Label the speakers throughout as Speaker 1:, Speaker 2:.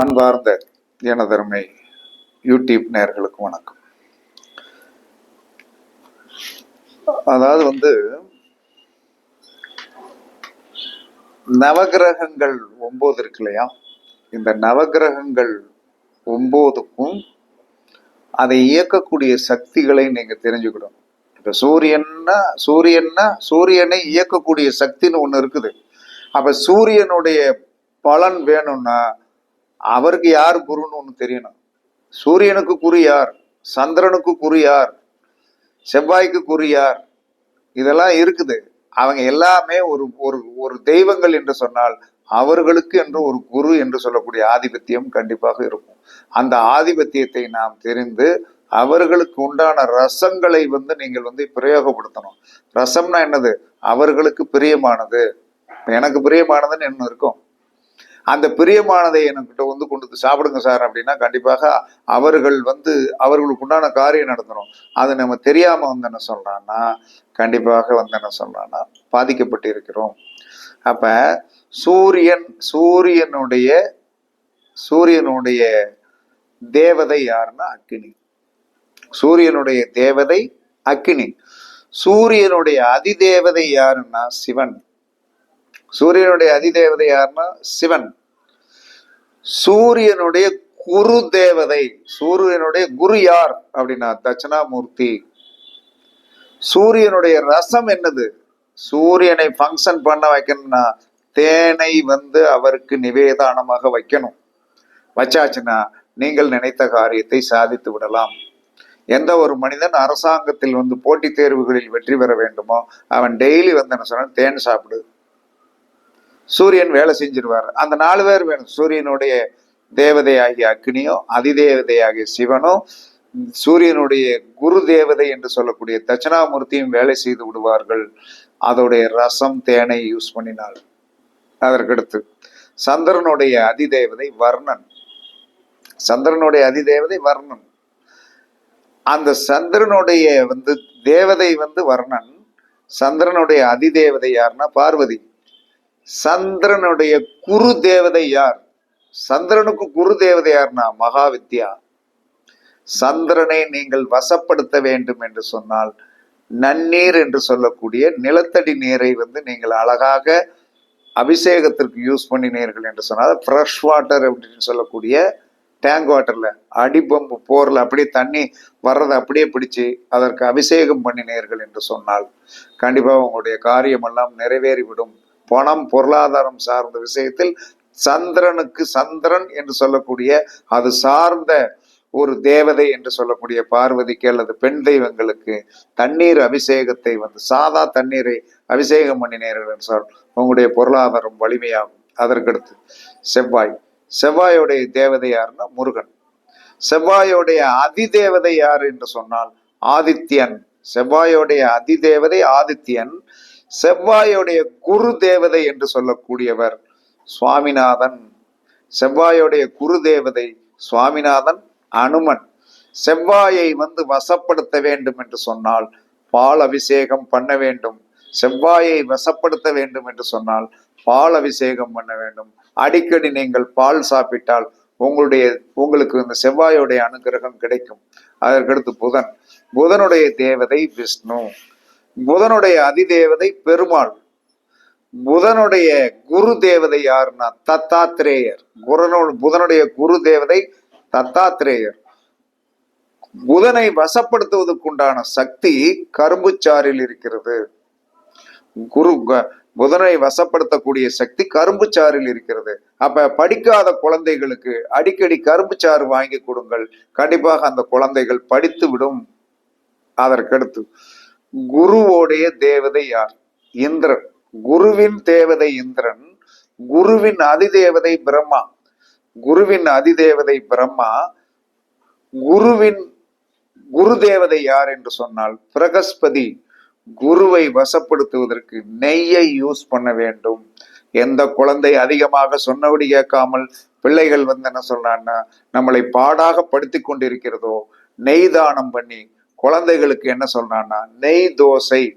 Speaker 1: அன்பார்ந்த எனதருமை யூடியூப் நேர்களுக்கு வணக்கம். அதாவது வந்து நவகிரகங்கள் ஒன்பது இருக்கு இல்லையா? இந்த நவகிரகங்கள் ஒன்பதுக்கும் அதை இயக்கக்கூடிய சக்திகளை நீங்க தெரிஞ்சுக்கணும். இப்ப சூரியன்னா சூரியன்னா சூரியனை இயக்கக்கூடிய சக்தின்னு ஒண்ணு இருக்குது. அப்ப சூரியனுடைய பலன் வேணும்னா அவருக்கு யார் குருன்னு ஒன்று தெரியணும். சூரியனுக்கு குரு யார்? சந்திரனுக்கு குரு யார்? செவ்வாய்க்கு குரு யார்? இதெல்லாம் இருக்குது. அவங்க எல்லாமே ஒரு ஒரு ஒரு தெய்வங்கள் என்று சொன்னால் அவர்களுக்கு என்று ஒரு குரு என்று சொல்லக்கூடிய ஆதிபத்தியம் கண்டிப்பாக இருக்கும். அந்த ஆதிபத்தியத்தை நாம் தெரிந்து அவர்களுக்கு உண்டான ரசங்களை வந்து நீங்கள் வந்து பிரயோகப்படுத்தணும். ரசம்னா என்னது? அவர்களுக்கு பிரியமானது. எனக்கு பிரியமானதுன்னு என்ன இருக்கும்? அந்த பிரியமானதை என்கிட்ட வந்து கொண்டு வந்து சாப்பிடுங்க சார் அப்படின்னா கண்டிப்பாக அவர்கள் வந்து அவர்களுக்கு உண்டான காரியம் நடந்துடும் அது நம்ம தெரியாம வந்து என்ன சொல்றான்னா கண்டிப்பாக வந்து என்ன சொல்றான்னா பாதிக்கப்பட்டு இருக்கிறோம் அப்ப சூரியன் சூரியனுடைய சூரியனுடைய தேவதை யாருன்னா அக்கினி. சூரியனுடைய தேவதை அக்கினி. சூரியனுடைய அதிதேவதை யாருன்னா சிவன். சூரியனுடைய அதிதேவதை யாருன்னா சிவன். சூரியனுடைய குரு தேவதை. சூரியனுடைய குரு யார்? அப்படின்னா தட்சிணாமூர்த்தி. சூரியனுடைய ரசம் என்னது? சூரியனை ஃபங்க்ஷன் பண்ண வைக்கணும்னா தேனை வந்து அவருக்கு நிவேதானமாக வைக்கணும். வச்சாச்சுன்னா நீங்கள் நினைத்த காரியத்தை சாதித்து விடலாம். எந்த ஒரு மனிதன் அரசாங்கத்தில் வந்து போட்டித் தேர்வுகளில் வெற்றி பெற வேண்டுமோ அவன் டெய்லி வந்து என்ன சொன்னான் தேன் சாப்பிடு. சூரியன் வேலை செஞ்சிருவார். அந்த நாலு பேர் வேணும். சூரியனுடைய தேவதையாகிய அக்னியோ அதிதேவதையாகிய சிவனோ சூரியனுடைய குரு தேவதை என்று சொல்லக்கூடிய தட்சிணாமூர்த்தியும் வேலை செய்து விடுவார்கள். அதோடைய ரசம் தேனை யூஸ் பண்ணினால். அதற்கடுத்து சந்திரனுடைய அதிதேவதை வர்ணன். சந்திரனுடைய அதிதேவதை வர்ணன். அந்த சந்திரனுடைய வந்து தேவதை வந்து வர்ணன். சந்திரனுடைய அதிதேவதை யாருன்னா பார்வதி. சந்திரனுடைய குரு தேவதை யார்? சந்திரனுக்கு குரு தேவதை யார்னா மகாவித்யா. சந்திரனை நீங்கள் வசப்படுத்த வேண்டும் என்று சொன்னால் நன்னீர் என்று சொல்லக்கூடிய நிலத்தடி நீரை வந்து நீங்கள் அழகாக அபிஷேகத்திற்கு யூஸ் பண்ணினீர்கள் என்று சொன்னால் ஃப்ரெஷ் வாட்டர் அப்படின்னு சொல்லக்கூடிய டேங்க் வாட்டர்ல பம்பு போரில் அப்படியே தண்ணி வர்றதை அப்படியே பிடிச்சு அதற்கு அபிஷேகம் பண்ணினீர்கள் என்று சொன்னால் கண்டிப்பாக உங்களுடைய காரியமெல்லாம் நிறைவேறிவிடும். பணம் பொருளாதாரம் சார்ந்த விஷயத்தில் சந்திரனுக்கு சந்திரன் என்று சொல்லக்கூடிய அது சார்ந்த ஒரு தேவதை என்று சொல்லக்கூடிய பார்வதிக்கு அல்லது பெண் தெய்வங்களுக்கு தண்ணீர் அபிஷேகத்தை வந்து சாதா தண்ணீரை அபிஷேகம் பண்ணினீர்கள் என்று சொல் உங்களுடைய பொருளாதாரம் வலிமையாகும். அதற்கடுத்து செவ்வாய். செவ்வாயோடைய தேவதை யாருன்னா முருகன். செவ்வாயோடைய அதிதேவதை யார் என்று சொன்னால் ஆதித்யன். செவ்வாயோடைய அதிதேவதை ஆதித்யன். செவ்வாயோடைய குரு தேவதை என்று சொல்லக்கூடியவர் சுவாமிநாதன். செவ்வாயோடைய குரு தேவதை சுவாமிநாதன் அனுமன். செவ்வாயை வந்து வசப்படுத்த வேண்டும் என்று சொன்னால் பால் அபிஷேகம் பண்ண வேண்டும். செவ்வாயை வசப்படுத்த வேண்டும் என்று சொன்னால் பால் அபிஷேகம் பண்ண வேண்டும். அடிக்கடி நீங்கள் பால் சாப்பிட்டால் உங்களுடைய உங்களுக்கு இந்த செவ்வாயோடைய அனுகிரகம் கிடைக்கும். அதற்கடுத்து புதன். புதனுடைய தேவதை விஷ்ணு. புதனுடைய அதிதேவதை பெருமாள். புதனுடைய குரு தேவதை யாருன்னா தத்தாத்திரேயர் குரனோ புதனுடைய குரு தேவதை தத்தாத்திரேயர் புதனை வசப்படுத்துவதற்குண்டான சக்தி கரும்புச்சாறில் இருக்கிறது. குரு புதனை வசப்படுத்தக்கூடிய சக்தி கரும்புச்சாறில் இருக்கிறது. அப்ப படிக்காத குழந்தைகளுக்கு அடிக்கடி கரும்புச்சாறு வாங்கி கொடுங்கள். கண்டிப்பாக அந்த குழந்தைகள் படித்து விடும் அதற்கடுத்து குருவோடைய தேவதை யார்? இந்திரன். குருவின் தேவதை இந்திரன் குருவின் அதிதேவதை பிரம்மா. குருவின் அதிதேவதை பிரம்மா குருவின் குரு தேவதை யார் என்று சொன்னால் பிரகஸ்பதி. குருவை வசப்படுத்துவதற்கு நெய்யை யூஸ் பண்ண வேண்டும். எந்த குழந்தை அதிகமாக சொன்னபடி கேட்காமல் பிள்ளைகள் வந்து என்ன சொல்றான்னா நம்மளை பாடாக படுத்தி கொண்டிருக்கிறதோ நெய் தானம் பண்ணி குழந்தைகளுக்கு என்ன சொல்றான்னா நெய் தோசை.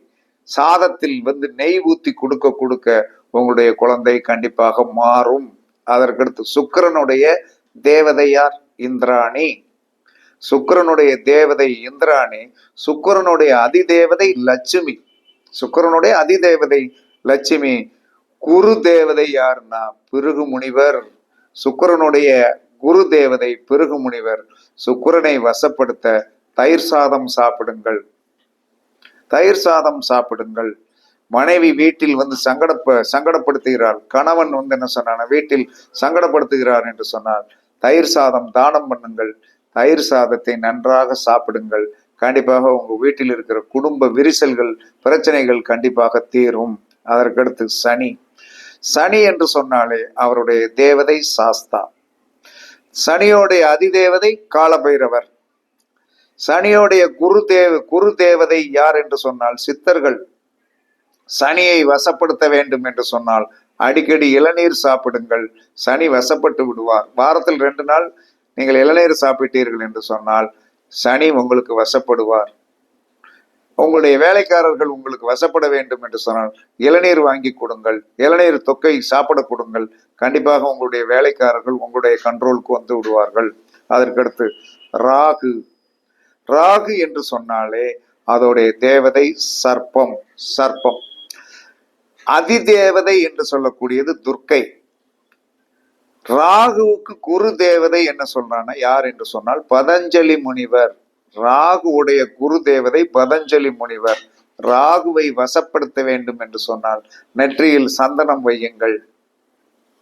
Speaker 1: சாதத்தில் வந்து நெய் ஊத்தி கொடுக்க கொடுக்க உங்களுடைய குழந்தை கண்டிப்பாக மாறும். அதற்கடுத்து சுக்கிரனுடைய தேவதையார் இந்திராணி. சுக்கிரனுடைய தேவதை இந்திராணி சுக்கிரனுடைய அதிதேவதை லட்சுமி. சுக்கிரனுடைய அதிதேவதை லட்சுமி குரு தேவதை யாருன்னா? பிருகு முனிவர். சுக்கிரனுடைய குரு தேவதை பிருகு முனிவர். சுக்கிரனை வசப்படுத்த தயிர் சாதம் சாப்பிடுங்கள். தயிர் சாதம் சாப்பிடுங்கள். மனைவி வீட்டில் வந்து சங்கடப்ப சங்கடப்படுத்துகிறாள். கணவன் வந்து என்ன சொன்னான் வீட்டில் சங்கடப்படுத்துகிறார் என்று சொன்னால் தயிர் சாதம் தானம் பண்ணுங்கள். தயிர் சாதத்தை நன்றாக சாப்பிடுங்கள். கண்டிப்பாக உங்க வீட்டில் இருக்கிற குடும்ப விரிசல்கள் பிரச்சனைகள் கண்டிப்பாக தீரும். அதற்கடுத்து சனி. சனி என்று சொன்னாலே அவருடைய தேவதை சாஸ்தா. சனியோடைய அதிதேவதை காலபைரவர். சனியோடைய குரு தேவ குரு தேவதை யார் என்று சொன்னால் சித்தர்கள். சனியை வசப்படுத்த வேண்டும் என்று சொன்னால் அடிக்கடி இளநீர் சாப்பிடுங்கள். சனி வசப்பட்டு விடுவார். வாரத்தில் ரெண்டு நாள் நீங்கள் இளநீர் சாப்பிட்டீர்கள் என்று சொன்னால் சனி உங்களுக்கு வசப்படுவார். உங்களுடைய வேலைக்காரர்கள் உங்களுக்கு வசப்பட வேண்டும் என்று சொன்னால் இளநீர் வாங்கி கொடுங்கள். இளநீர் தொக்கை சாப்பிட கொடுங்கள். கண்டிப்பாக உங்களுடைய வேலைக்காரர்கள் உங்களுடைய கண்ட்ரோலுக்கு வந்து விடுவார்கள். அதற்கடுத்து ராகு. ராகு என்று சொன்னாலே அதோடைய தேவதை சர்ப்பம் சர்ப்பம். அதிதேவதை என்று சொல்லக்கூடியது துர்க்கை. ராகுவுக்கு குரு தேவதை என்ன சொல்றான்னா யார் என்று சொன்னால் பதஞ்சலி முனிவர். ராகுவுடைய குரு தேவதை பதஞ்சலி முனிவர். ராகுவை வசப்படுத்த வேண்டும் என்று சொன்னால் நெற்றியில் சந்தனம் வையுங்கள்.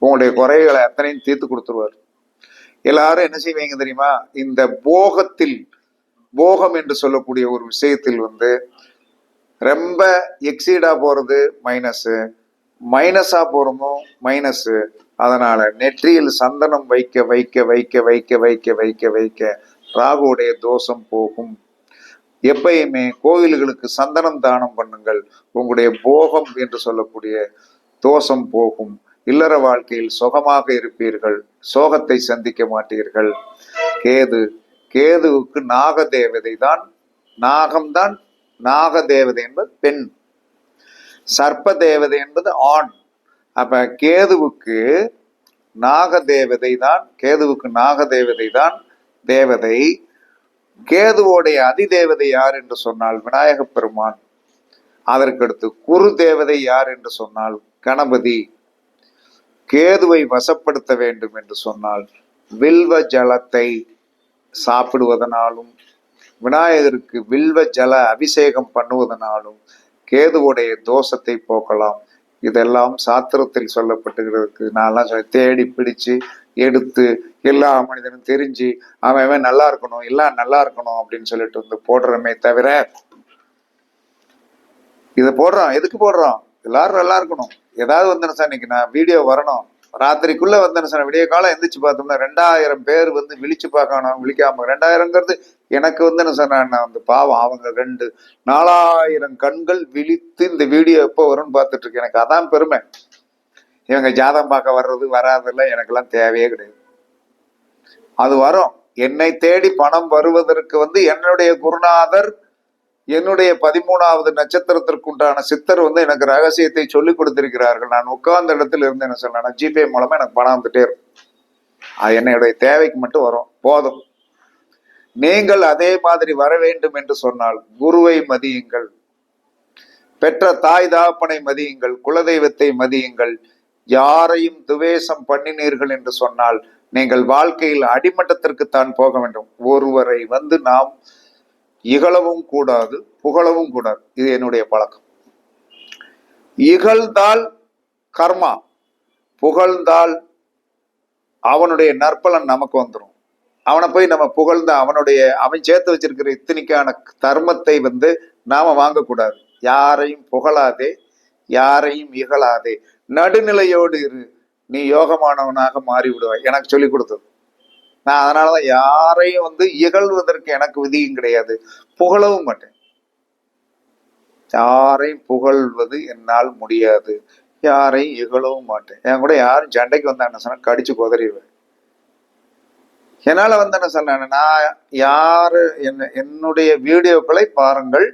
Speaker 1: உங்களுடைய குறைகளை அத்தனையும் தீர்த்து கொடுத்துருவார். எல்லாரும் என்ன செய்வீங்க தெரியுமா? இந்த போகத்தில் போகம் என்று சொல்லக்கூடிய ஒரு விஷயத்தில் வந்து ரொம்ப எக்ஸீடா போறது மைனஸ் மைனஸா போறதும் மைனஸ் அதனால நெற்றியில் சந்தனம் வைக்க வைக்க வைக்க வைக்க வைக்க வைக்க வைக்க ராகுடைய தோஷம் போகும். எப்பயுமே கோவில்களுக்கு சந்தனம் தானம் பண்ணுங்கள். உங்களுடைய போகம் என்று சொல்லக்கூடிய தோஷம் போகும். இல்லற வாழ்க்கையில் சுகமாக இருப்பீர்கள். சோகத்தை சந்திக்க மாட்டீர்கள். கேது கேதுவுக்கு நாக தேவதை தான் நாகம்தான் நாக தேவதை என்பது பெண். சர்ப்ப தேவதை என்பது ஆண். அப்ப கேதுவுக்கு நாக தேவதை தான் கேதுவுக்கு நாக தேவதை தான் தேவதை. கேதுவோடைய அதிதேவதை யார் என்று சொன்னால் விநாயக பெருமான். அதற்கடுத்து குரு தேவதை யார் என்று சொன்னால் கணபதி. கேதுவை வசப்படுத்த வேண்டும் என்று சொன்னால் வில்வ ஜலத்தை. சாப்பிடுவதனாலும் விநாயகருக்கு வில்வ ஜல அபிஷேகம் பண்ணுவதனாலும் கேதுவுடைய தோஷத்தை போக்கலாம். இதெல்லாம் சாத்திரத்தில் சொல்லப்பட்டுகிறதுக்கு நான்லாம் சொல்லி தேடி பிடிச்சு எடுத்து எல்லா மனிதனும் தெரிஞ்சு அவன் அவன் நல்லா இருக்கணும் எல்லாம் நல்லா இருக்கணும் அப்படின்னு சொல்லிட்டு வந்து போடுறமே தவிர இதை போடுறோம் எதுக்கு போடுறோம் எல்லாரும் நல்லா இருக்கணும். ஏதாவது வந்துடும் சார் இன்னைக்கு நான் வீடியோ வரணும். ராத்திரிக்குள்ள வந்து சொன்ன விடிய காலம் எந்திரிச்சு பார்த்தோம்னா ரெண்டாயிரம் பேர் வந்து விழிச்சு பார்க்கணும் விழிக்காம. ரெண்டாயிரங்கிறது எனக்கு வந்து என்ன சொன்னா அந்த பாவம் அவங்க ரெண்டு நாலாயிரம் கண்கள் விழித்து இந்த வீடியோ எப்போ வரும்னு பார்த்துட்டு இருக்கேன். எனக்கு அதான் பெருமை. இவங்க ஜாதகம் பார்க்க வர்றது வராதெல்லாம் எனக்கெல்லாம் தேவையே கிடையாது. அது வரும். என்னை தேடி பணம் வருவதற்கு வந்து என்னுடைய குருநாதர் என்னுடைய பதிமூணாவது நட்சத்திரத்திற்குண்டான சித்தர் வந்து எனக்கு ரகசியத்தை சொல்லி கொடுத்திருக்கிறார்கள். நான் உட்கார்ந்த இடத்துல இருந்து என்ன சொல்லணும் ஜிபே மூலமா எனக்கு பணம் வந்துட்டே இருக்கும். அது என்னுடைய தேவைக்கு மட்டும் வரும். போதும். நீங்கள் அதே மாதிரி வர வேண்டும் என்று சொன்னால் குருவை மதியுங்கள். பெற்ற தாய் தாப்பனை மதியுங்கள். குலதெய்வத்தை மதியுங்கள். யாரையும் துவேஷம் பண்ணினீர்கள் என்று சொன்னால் நீங்கள் வாழ்க்கையில் அடிமட்டத்திற்கு தான் போக வேண்டும். ஒருவரை வந்து நாம் இகழவும் கூடாது புகழவும் கூடாது. இது என்னுடைய பழக்கம். இகழ்ந்தால் கர்மா புகழ்ந்தால் அவனுடைய நற்பலன் நமக்கு வந்துடும் அவனை போய் நம்ம புகழ்ந்த அவனுடைய அவன் சேர்த்து வச்சிருக்கிற இத்தனைக்கான தர்மத்தை வந்து நாம வாங்கக்கூடாது. யாரையும் புகழாதே யாரையும் இகழாதே. நடுநிலையோடு இரு. நீ யோகமானவனாக மாறி விடுவாய் எனக்கு சொல்லி கொடுத்தது. நான் அதனாலதான் யாரையும் வந்து இகழ்வதற்கு எனக்கு விதியும் கிடையாது. புகழவும் மாட்டேன். யாரையும் புகழ்வது என்னால் முடியாது. யாரையும் இகழவும் மாட்டேன். என் கூட யாரும் சண்டைக்கு என்ன சொன்னா கடிச்சு குதறிடுவேன். என்னால வந்து என்ன சொன்னேன் நான் யாரு என்ன என்னுடைய வீடியோக்களை பாருங்கள்.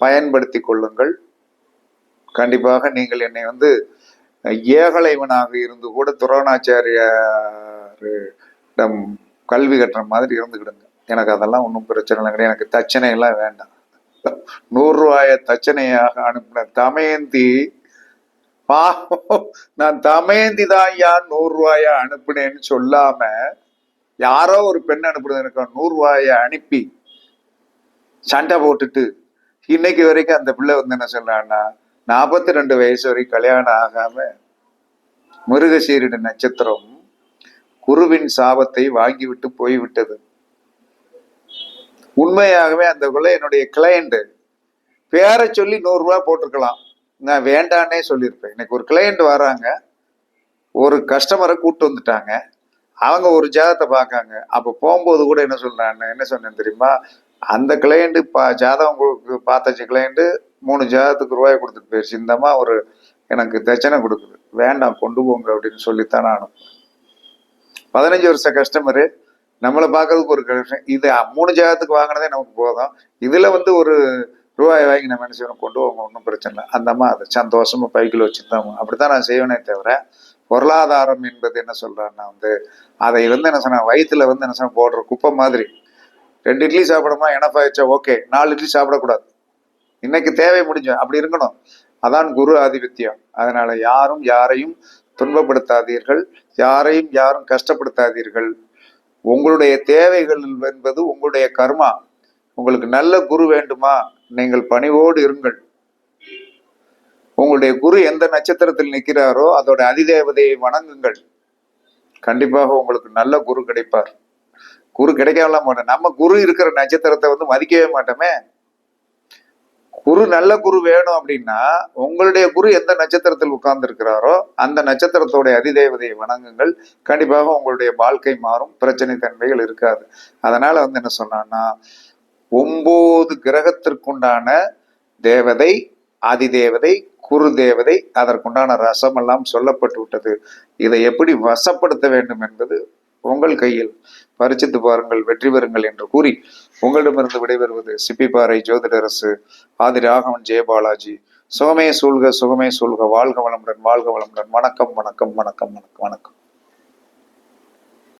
Speaker 1: பயன்படுத்தி கொள்ளுங்கள். கண்டிப்பாக நீங்கள் என்னை வந்து ஏகலைவனாக இருந்து கூட நம் கல்வி கட்டுற மாதிரி இருந்துக்கிடுங்க. எனக்கு அதெல்லாம் ஒன்றும் பிரச்சனை இல்லை கிடையாது எனக்கு தச்சனை எல்லாம் வேண்டாம். நூறுரூவாய தச்சனையாக அனுப்பின தமயந்தி பாவம் நான் தமயந்தி தான் ஐயா நூறுரூவாய அனுப்பினேன்னு அனுப்புனேன்னு சொல்லாம யாரோ ஒரு பெண் அனுப்புறது எனக்கு நூறுரூவாய அனுப்பி சண்டை போட்டுட்டு இன்னைக்கு வரைக்கும் அந்த பிள்ளை வந்து என்ன சொல்றான்னா நாற்பத்தி ரெண்டு வயசு வரைக்கும் கல்யாணம் ஆகாம மிருகசீரிட நட்சத்திரம் குருவின் சாபத்தை வாங்கிவிட்டு போய்விட்டது. உண்மையாகவே அந்த குள்ள என்னுடைய கிளையண்ட் பேரை சொல்லி நூறுரூவா போட்டிருக்கலாம். நான் வேண்டான்னே சொல்லியிருப்பேன். இன்னைக்கு ஒரு கிளையண்ட் வராங்க. ஒரு கஸ்டமரை கூப்பிட்டு வந்துட்டாங்க. அவங்க ஒரு ஜாதகத்தை பார்க்காங்க. அப்போ போகும்போது கூட என்ன சொல்றாங்க? என்ன சொன்னேன் தெரியுமா? அந்த கிளையண்டு பா ஜாதகம் கொடுக்கு பார்த்தாச்சு மூணு ஜாதகத்துக்கு ரூபாய் கொடுத்துட்டு போயிடுச்சு இந்தம்மா ஒரு எனக்கு தச்சனை கொடுக்குது. வேண்டாம் கொண்டு போங்க அப்படின்னு சொல்லித்தான் நான் பதினஞ்சு வருஷம் கஸ்டமரு நம்மளை பார்க்கறதுக்கு ஒரு கஷ்டம் இது மூணு ஜாகத்துக்கு வாங்கினதே நமக்கு போதும். இதுல வந்து ஒரு ரூபாய் வாங்கி நம்ம என்ன செய்யணும்? கொண்டு போவோம். ஒன்றும் பிரச்சனை இல்லை. அந்த அம்மா அதை சந்தோஷமா பைக்கில் வச்சுருந்தோம் அப்படித்தான் நான் செய்வேனே தவிர பொருளாதாரம் என்பது என்ன சொல்கிறேன்னா வந்து அதை வந்து என்ன சொன்ன வயிற்றுல வந்து என்ன சொன்ன போடுற குப்பை மாதிரி. ரெண்டு இட்லி சாப்பிடமா எனஃப் ஆயிடுச்சா ஓகே நாலு இட்லி சாப்பிடக்கூடாது. இன்னைக்கு தேவை முடிஞ்சோம் அப்படி இருக்கணும். அதான் குரு ஆதிபத்தியம். அதனால யாரும் யாரையும் துன்பப்படுத்தாதீர்கள். யாரையும் யாரும் கஷ்டப்படுத்தாதீர்கள். உங்களுடைய தேவைகள் என்பது உங்களுடைய கர்மா. உங்களுக்கு நல்ல குரு வேண்டுமா? நீங்கள் பணிவோடு இருங்கள். உங்களுடைய குரு எந்த நட்சத்திரத்தில் நிற்கிறாரோ அதோட அதிதேவதையை வணங்குங்கள். கண்டிப்பாக உங்களுக்கு நல்ல குரு கிடைப்பார். குரு கிடைக்கலாம் மாட்டேன் நம்ம குரு இருக்கிற நட்சத்திரத்தை வந்து மதிக்கவே மாட்டோமே. குரு நல்ல குரு வேணும் அப்படின்னா உங்களுடைய குரு எந்த நட்சத்திரத்தில் உட்கார்ந்து இருக்கிறாரோ அந்த நட்சத்திரத்தோடைய அதிதேவதையை வணங்குங்கள். கண்டிப்பாக உங்களுடைய வாழ்க்கை மாறும் பிரச்சனை தன்மைகள் இருக்காது. அதனால வந்து என்ன சொன்னான்னா ஒன்பது கிரகத்திற்குண்டான தேவதை அதிதேவதை குரு தேவதை அதற்குண்டான ரசம் எல்லாம் சொல்லப்பட்டு விட்டது. இதை எப்படி வசப்படுத்த வேண்டும் என்பது உங்கள் கையில் பரிச்சித்து பாருங்கள் வெற்றி பெறுங்கள் என்று கூறி உங்களிடமிருந்து விடைபெறுவது சிப்பிப்பாறை ஜோதிடரசு ஆதி ராகவன் ஜெயபாலாஜி சுகமே சூழ்க சுகமே சூழ்க. வாழ்க வளமுடன் வாழ்க வளமுடன். வணக்கம் வணக்கம் வணக்கம் வணக்கம் வணக்கம்.